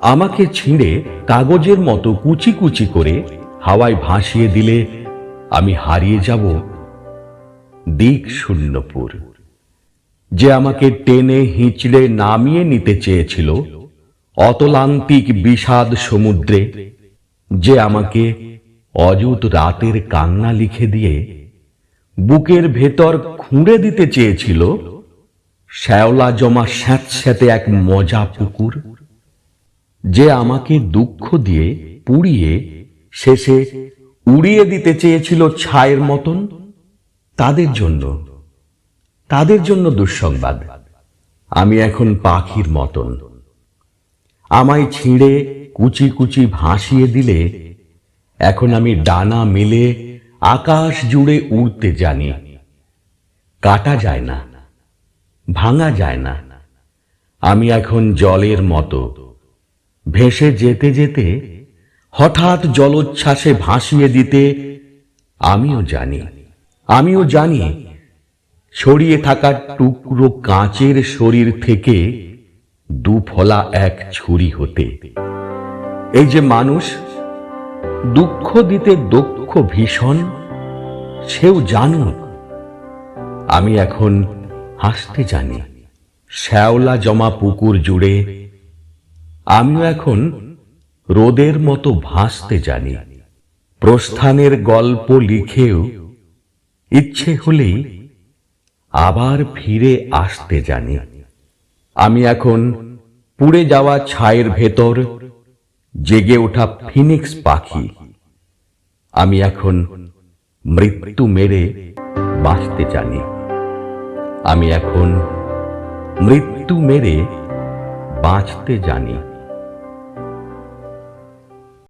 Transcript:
আমাকে ছিঁড়ে কাগজের মতো কুচি কুচি করে হাওয়ায় ভাসিয়ে দিলে আমি হারিয়ে যাব। দিক শূন্যপুর। যে আমাকে টেনে হিঁচড়ে নামিয়ে নিতে চেয়েছিল, অতলান্তিক বিষাদ সমুদ্রে, যে আমাকে অযুত রাতের কান্না লিখে দিয়ে বুকের ভেতর খুঁড়ে দিতে চেয়েছিল, শ্যাওলা জমা স্যাঁতস্যাঁতে এক মজা পুকুর। যে আমাকে দুঃখ দিয়ে পুড়িয়ে শেষে উড়িয়ে দিতে চেয়েছিল ছায়ের মতন, তাদের জন্য তাদের জন্য দুঃসংবাদ। আমি এখন পাখির মতন। আমায় ছিঁড়ে কুচি কুচি ভাসিয়ে দিলে, এখন আমি ডানা মেলে আকাশ জুড়ে উড়তে জানি। কাটা যায় না, ভাঙা যায় না। আমি এখন জলের মতো। ভেসে যেতে যেতে হঠাৎ জলোচ্ছ্বাসে ভাসিয়ে দিতে আমিও জানি আমিও জানি ছড়িয়ে থাকা টুকরো কাঁচের শরীর থেকে দুফলা এক ছুরি হতে। এই যে মানুষ দুঃখ দিতে দক্ষ ভীষণ, সেও জানুক, আমি এখন হাসতে জানি। শ্যাওলা জমা পুকুর জুড়ে আমিও এখন রোদের মতো ভাসতে জানি। প্রস্থানের গল্প লিখেও ইচ্ছে হলেই আবার ফিরে আসতে জানি। আমি এখন পুড়ে যাওয়া ছায়ের ভেতর জেগে ওঠা ফিনিক্স পাখি। আমি এখন মৃত্যু মেরে বাঁচতে জানি। আমি এখন মৃত্যু মেরে বাঁচতে জানি।